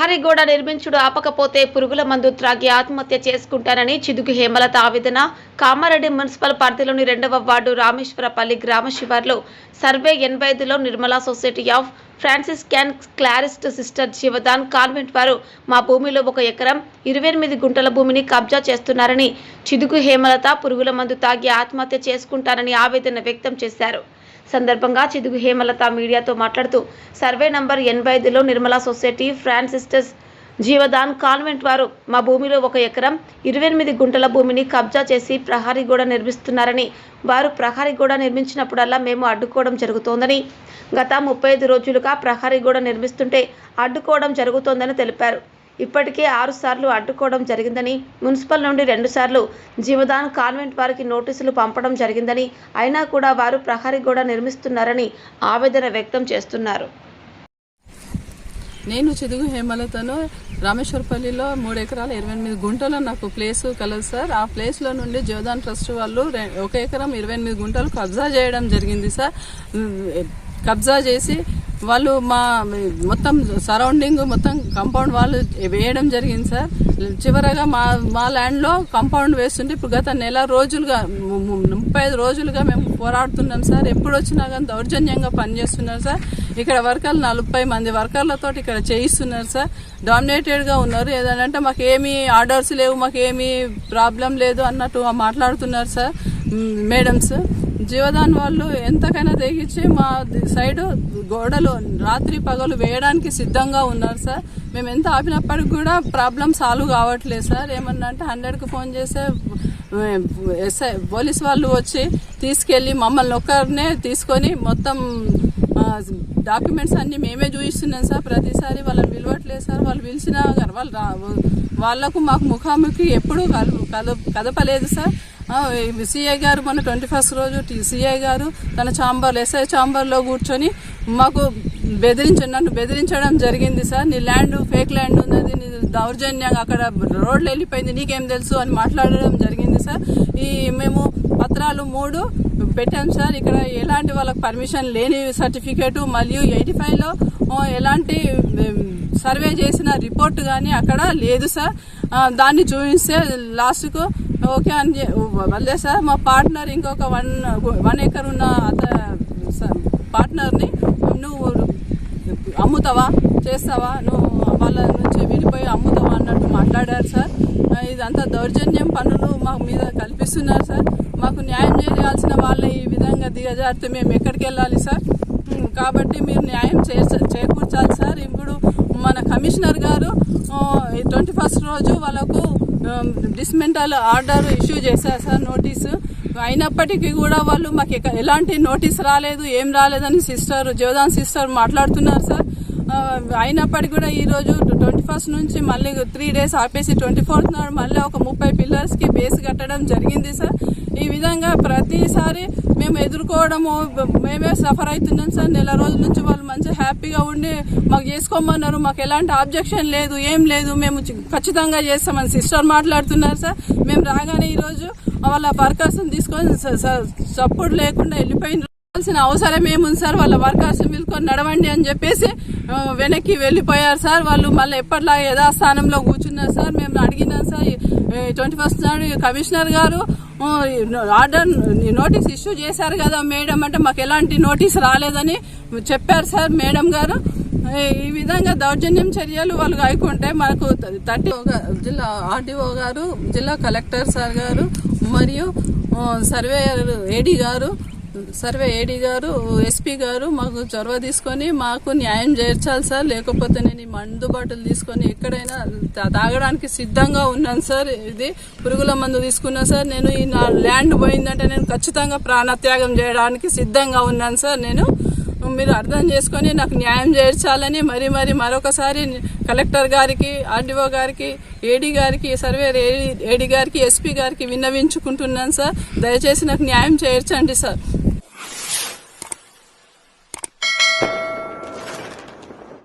ప్రహరీ గోడ నిర్మించుడు ఆపకపోతే పురుగుల మందు త్రాగి ఆత్మహత్య చేసుకుంటానని చిదుగు హేమలత ఆవేదన. కామారెడ్డి మున్సిపల్ పరిధిలోని రెండవ వార్డు రామేశ్వరపల్లి గ్రామ శివార్లో సర్వే ఎనభై ఐదులో Nirmala society of Franciscan Clarist sister Jeevadan convent వారు మా భూమిలో ఒక ఎకరం ఇరవై ఎనిమిది గుంటల భూమిని కబ్జా చేస్తున్నారని చిదుగు హేమలత పురుగుల మందు తాగి ఆత్మహత్య చేసుకుంటానని ఆవేదన వ్యక్తం చేశారు. సందర్భంగా చిదుగు హేమలత మీడియాతో మాట్లాడుతూ సర్వే నంబర్ ఎనభై ఐదులో Nirmala society Francis sisters Jeevadan convent వారు మా భూమిలో ఒక ఎకరం ఇరవై ఎనిమిది గుంటల భూమిని కబ్జా చేసి ప్రహారీ గోడ నిర్మిస్తున్నారని వారు ప్రహారీ గోడ నిర్మించినప్పుడల్లా మేము అడ్డుకోవడం జరుగుతోందని. గత ముప్పై ఐదు రోజులుగా ప్రహారీ గోడ నిర్మిస్తుంటే అడ్డుకోవడం జరుగుతోందని తెలిపారు. ఇప్పటికే ఆరు సార్లు అడ్డుకోవడం జరిగిందని మున్సిపల్ నుండి రెండు సార్లు జీవదాన్ కాన్వెంట్ వారికి నోటీసులు పంపడం జరిగిందని అయినా కూడా వారు ప్రహరీ గోడ నిర్మిస్తున్నారని ఆవేదన వ్యక్తం చేస్తున్నారు. నేను చిదుగు హేమలతను రామేశ్వరపల్లిలో మూడు ఎకరాల ఇరవై ఎనిమిది గుంటలు నాకు ప్లేస్ కలదు సార్. ఆ ప్లేస్లో నుండి జీవదాన్ ట్రస్ట్ వాళ్ళు ఒక ఎకరం ఇరవై ఎనిమిది గుంటలు కబ్జా చేయడం జరిగింది సార్. కబ్జా చేసి వాళ్ళు మా మొత్తం సరౌండింగ్ మొత్తం కంపౌండ్ వాళ్ళు వేయడం జరిగింది సార్. చివరగా మా మా ల్యాండ్లో కంపౌండ్ వేస్తుంటే ఇప్పుడు గత నెల రోజులుగా ముప్పై ఐదు రోజులుగా మేము పోరాడుతున్నాం సార్. ఎప్పుడు వచ్చినా కానీ దౌర్జన్యంగా పనిచేస్తున్నారు సార్. ఇక్కడ వర్కర్లు నలభై మంది వర్కర్లతో ఇక్కడ చేయిస్తున్నారు సార్. డామినేటెడ్గా ఉన్నారు. ఏదంటే మాకు ఏమీ ఆర్డర్స్ లేవు మాకు ఏమీ ప్రాబ్లం లేదు అన్నట్టు మాట్లాడుతున్నారు సార్ మేడమ్స్. జీవదాన్ వాళ్ళు ఎంతకైనా తెగించి మా సైడ్ గోడలు రాత్రి పగలు వేయడానికి సిద్ధంగా ఉన్నారు సార్. మేము ఎంత ఆపినప్పటికి కూడా ప్రాబ్లం సాల్వ్ కావట్లేదు సార్. ఏమన్నా అంటే హండ్రెడ్కి ఫోన్ చేస్తే ఎస్ఐ పోలీస్ వాళ్ళు వచ్చి తీసుకెళ్ళి మమ్మల్ని ఒక్కరినే తీసుకొని మొత్తం డాక్యుమెంట్స్ అన్ని మేమే చూపిస్తున్నాం సార్. ప్రతిసారి వాళ్ళని పిలవట్లేదు సార్. వాళ్ళు పిలిచినా వాళ్ళు వాళ్ళకు మాకు ముఖాముఖి ఎప్పుడూ కలు కదపలేదు సార్. సిఐ గారు మొన్న ట్వంటీ ఫస్ట్ రోజు సిఐ గారు తన ఛాంబర్ ఎస్ఐ ఛాంబర్లో కూర్చొని మాకు బెదిరించండి నన్ను బెదిరించడం జరిగింది సార్. నీ ల్యాండ్ ఫేక్ ల్యాండ్ ఉన్నది నీ దౌర్జన్యంగా అక్కడ రోడ్లు వెళ్ళిపోయింది నీకేం తెలుసు అని మాట్లాడడం జరిగింది సార్. ఈ మేము పత్రాలు మూడు పెట్టాం సార్. ఇక్కడ ఎలాంటి వాళ్ళకి పర్మిషన్ లేని సర్టిఫికేటు మరియు ఎయిటీ ఫైవ్లో ఎలాంటి సర్వే చేసిన రిపోర్ట్ కానీ అక్కడ లేదు సార్. దాన్ని చూపిస్తే లాస్ట్కు ఓకే అని చె- వల్లే సార్ మా పార్ట్నర్ ఇంకొక వన్ వన్ ఏకర్ ఉన్న అత పార్ట్నర్ని నువ్వు అమ్ముతావా? చేస్తావా? నువ్వు వాళ్ళ నుంచి విడిపోయి అమ్ముతావా అన్నట్టు మాట్లాడారు సార్. ఇదంతా దౌర్జన్యం పనులు మా మీద కల్పిస్తున్నారు సార్. మాకు న్యాయం చేయాల్సిన వాళ్ళ ఈ విధంగా దిగజారితే మేము ఎక్కడికి వెళ్ళాలి సార్? కాబట్టి మీరు న్యాయం చే చేకూర్చాలి సార్. ఇప్పుడు మన కమిషనర్ గారు ట్వంటీ ఫస్ట్ రోజు వాళ్ళకు డిస్మెంటల్ ఆర్డర్ ఇష్యూ చేశారు సార్ నోటీసు అయినప్పటికీ కూడా వాళ్ళు మాకు ఎలాంటి నోటీస్ రాలేదు ఏం రాలేదని సిస్టర్ జోదాన్ సిస్టర్ మాట్లాడుతున్నారు సార్. Um, అయినప్పటికీ కూడా ఈరోజు ట్వంటీ ఫస్ట్ నుంచి మళ్ళీ త్రీ డేస్ ఆపేసి ట్వంటీ ఫోర్త్ నాడు మళ్ళీ ఒక ముప్పై పిల్లర్స్కి బేస్ కట్టడం జరిగింది సార్. ఈ విధంగా ప్రతిసారి మేము ఎదుర్కోవడము మేమే సఫర్ అవుతున్నాం సార్. నెల రోజుల నుంచి వాళ్ళు మంచిగా హ్యాపీగా ఉండి మాకు చేసుకోమన్నారు. మాకు ఎలాంటి ఆబ్జెక్షన్ లేదు ఏం లేదు. మేము ఖచ్చితంగా చేస్తామని సిస్టర్ మాట్లాడుతున్నారు సార్. మేము రాగానే ఈరోజు వాళ్ళ వర్కర్స్ని తీసుకొని సపోర్ట్ లేకుండా వెళ్ళిపోయిన రావాల్సిన అవసరం ఏముంది సార్? వాళ్ళ వర్కర్స్ పిలుకొని నడవండి అని చెప్పేసి వెనక్కి వెళ్ళిపోయారు సార్. వాళ్ళు మళ్ళీ ఎప్పటిలా యథాస్థానంలో కూర్చున్నారు సార్. మేము అడిగినాం సార్ ట్వంటీ ఫస్ట్ నాడు కమిషనర్ గారు ఆర్డర్ నోటీస్ ఇష్యూ చేశారు కదా మేడం అంటే మాకు ఎలాంటి నోటీస్ రాలేదని చెప్పారు సార్ మేడం గారు. ఈ విధంగా దౌర్జన్యం చర్యలు వాళ్ళు గాయకుంటే మనకు థర్టీ జిల్లా ఆర్డీఓ గారు జిల్లా కలెక్టర్ సార్ గారు మరియు సర్వేయర్ ఏడీ గారు సర్వే ఏడీ గారు ఎస్పీ గారు మాకు చొరవ తీసుకొని మాకు న్యాయం చేర్చాలి సార్. లేకపోతే నేను ఈ మందు బాటిల్ తీసుకొని ఎక్కడైనా తా- తాగడానికి సిద్ధంగా ఉన్నాను సార్. ఇది పురుగుల మందు తీసుకున్నా సార్. నేను ఈ నా ల్యాండ్ పోయిందంటే నేను ఖచ్చితంగా ప్రాణత్యాగం చేయడానికి సిద్ధంగా ఉన్నాను సార్. నేను మీరు అర్థం చేసుకొని నాకు న్యాయం చేర్చాలని మరి మరి మరొకసారి కలెక్టర్ గారికి ఆర్డీఓ గారికి ఏడీ గారికి సర్వే ఏడీ గారికి ఎస్పీ గారికి విన్నవించుకుంటున్నాను సార్. దయచేసి నాకు న్యాయం చేర్చండి సార్.